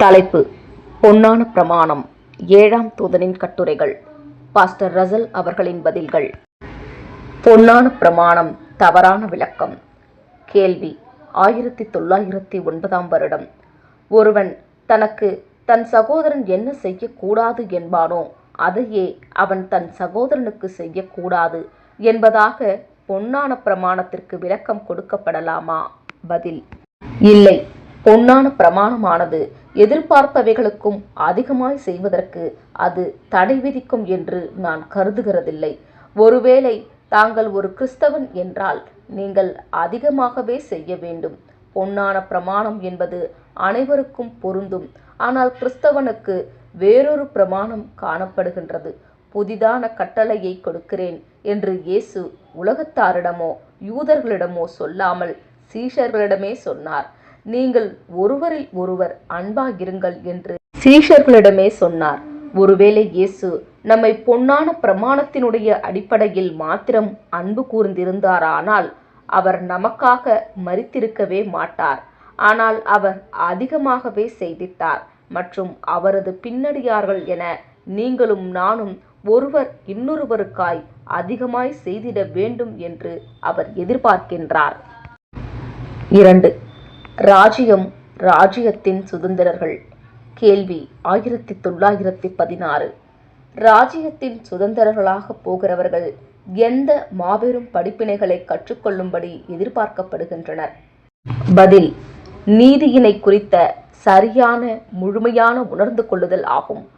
தலைப்பு பொன்னான பிரமாணம் ஏழாம் தூதனின் கட்டுரைகள். பாஸ்டர் ரசல் அவர்களின் பதில்கள். பொன்னான பிரமாணம் தவறான விளக்கம். கேள்வி ஆயிரத்தி தொள்ளாயிரத்தி ஒன்பதாம் வருடம். ஒருவன் தனக்கு தன் சகோதரன் என்ன செய்யக்கூடாது என்பானோ அதையே அவன் தன் சகோதரனுக்கு செய்யக்கூடாது என்பதாக பொன்னான பிரமாணத்திற்கு விளக்கம் கொடுக்கப்படலாமா? பதில் இல்லை. பொன்னான பிரமாணமானது. எதிர்பார்ப்பவைகளுக்கும் அதிகமாய் செய்வதற்கு அது தடை விதிக்கும் என்று நான் கருதுகிறதில்லை. ஒருவேளை தாங்கள் ஒரு கிறிஸ்தவன் என்றால் நீங்கள் அதிகமாகவே செய்ய வேண்டும். பொன்னான பிரமாணம் என்பது அனைவருக்கும் பொருந்தும். ஆனால் கிறிஸ்தவனுக்கு வேறொரு பிரமாணம் காணப்படுகின்றது. புதிதான கட்டளையை கொடுக்கிறேன் என்று இயேசு உலகத்தாரிடமோ யூதர்களிடமோ சொல்லாமல் சீஷர்களிடமே சொன்னார். நீங்கள் ஒருவரில் ஒருவர் அன்பாகிருங்கள் என்று சீஷர்களிடமே சொன்னார். ஒருவேளை இயேசு நம்மை பொன்னான பிரமாணத்தினுடைய அடிப்படையில் மாத்திரம் அன்பு கூர்ந்திருந்தாரானால் அவர் நமக்காக மறித்திருக்கவே மாட்டார். ஆனால் அவர் அதிகமாகவே செய்தித்தார் மற்றும் அவரது பின்னடியார்கள் என நீங்களும் நானும் ஒருவர் இன்னொருவருக்காய் அதிகமாய் செய்திட வேண்டும் என்று அவர் எதிர்பார்க்கின்றார். இரண்டு ராஜ்யம் ராஜ்யத்தின் சுதந்திரர்கள். கேள்வி ஆயிரத்தி தொள்ளாயிரத்தி பதினாறு. ராஜ்யத்தின் சுதந்திரர்களாக போகிறவர்கள் எந்த மாபெரும் படிப்பினைகளை கற்றுக்கொள்ளும்படி எதிர்பார்க்கப்படுகின்றனர்? பதில் நீதியினை குறித்த சரியான முழுமையான உணர்ந்து கொள்ளுதல் ஆகும்.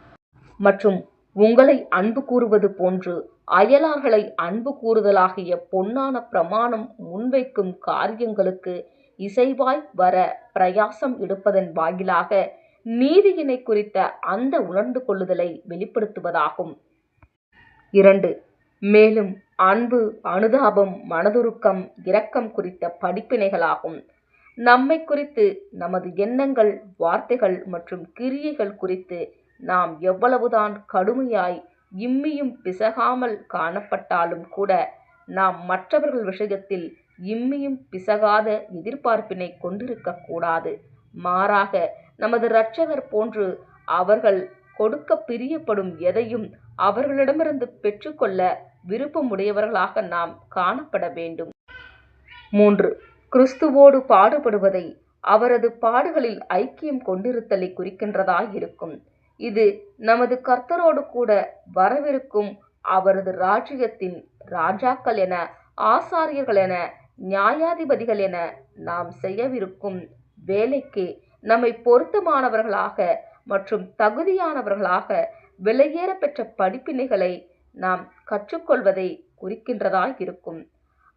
மற்றும் உங்களை அன்பு கூறுவது போன்று அயலார்களை அன்பு கூறுதலாகிய பொன்னான பிரமாணம் முன்வைக்கும் காரியங்களுக்கு இசைவாய் வர பிரயாசம் எடுப்பதன் வாயிலாக நீதியினை குறித்த அந்த உணர்ந்து கொள்ளுதலை வெளிப்படுத்துவதாகும். இரண்டு மேலும் அன்பு அனுதாபம் மனதுருக்கம் இரக்கம் குறித்த படிப்பினைகளாகும். நம்மை குறித்து நமது எண்ணங்கள் வார்த்தைகள் மற்றும் கிரியைகள் குறித்து நாம் எவ்வளவுதான் கடுமையாய் இம்மியும் பிசகாமல் காணப்பட்டாலும் கூட நாம் மற்றவர்கள் விஷயத்தில் இம்மியும் பிசகாத எதிர்பார்ப்பினை கொண்டிருக்கக்கூடாது. மாறாக நமது இரட்சகர் போன்று அவர்கள் கொடுக்க பிரியப்படும் எதையும் அவர்களிடமிருந்து பெற்றுக்கொள்ள விருப்பமுடையவர்களாக நாம் காணப்பட வேண்டும். மூன்று கிறிஸ்துவோடு பாடுபடுவதை அவரது பாடுகளில் ஐக்கியம் கொண்டிருத்தலை குறிக்கின்றதாயிருக்கும். இது நமது கர்த்தரோடு கூட வரவிருக்கும் அவரது ராஜ்யத்தின் ராஜாக்கள் என ஆசாரியர்கள் என நியாயாதிபதிகள் என நாம் செய்யவிருக்கும் வேலைக்கு நம்மை பொருத்தமானவர்களாக மற்றும் தகுதியானவர்களாக விலையேற பெற்ற படிப்பினைகளை நாம் கற்றுக்கொள்வதை குறிக்கின்றதாய் இருக்கும்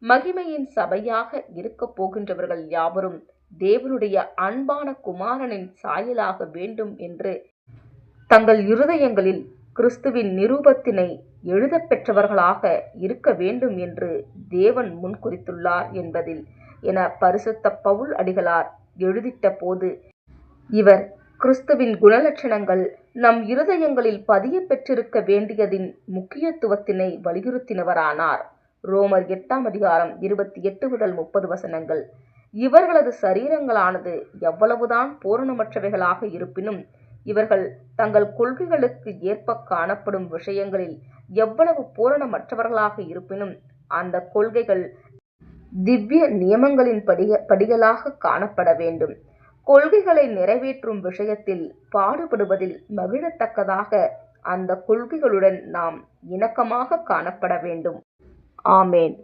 மகிமையின் சபையாக இருக்கப் போகின்றவர்கள் யாவரும் தேவனுடைய அன்பான குமாரனின் சாயலாக வேண்டும் என்று தங்கள் இருதயங்களில் கிறிஸ்துவின் நிரூபத்தினை எழுதப் பெற்றவர்களாக இருக்க வேண்டும் என்று தேவன் முன்குறித்துள்ளார் என்பதில் என பரிசுத்த பவுல் அடிகளார் எழுதிட்ட போது இவர் கிறிஸ்துவின் குணலட்சணங்கள் நம் இருதயங்களில் பதிய பெற்றிருக்க வேண்டியதின் முக்கியத்துவத்தினை வலியுறுத்தினவரானார். ரோமர் எட்டாம் அதிகாரம் இருபத்தி எட்டு முதல் முப்பது வசனங்கள். இவர்களது சரீரங்களானது எவ்வளவுதான் பூரணமற்றவைகளாக இருப்பினும் இவர்கள் தங்கள் கொள்கைகளுக்கு ஏற்ப காணப்படும் விஷயங்களில் எவ்வளவு பூரணமற்றவர்களாக இருப்பினும் அந்த கொள்கைகள் திவ்ய நியமங்களின் படிக படிகளாக காணப்பட வேண்டும். கொள்கைகளை நிறைவேற்றும் விஷயத்தில் பாடுபடுவதில் மகிழத்தக்கதாக அந்த கொள்கைகளுடன் நாம் இணக்கமாக காணப்பட வேண்டும். ஆமேன்.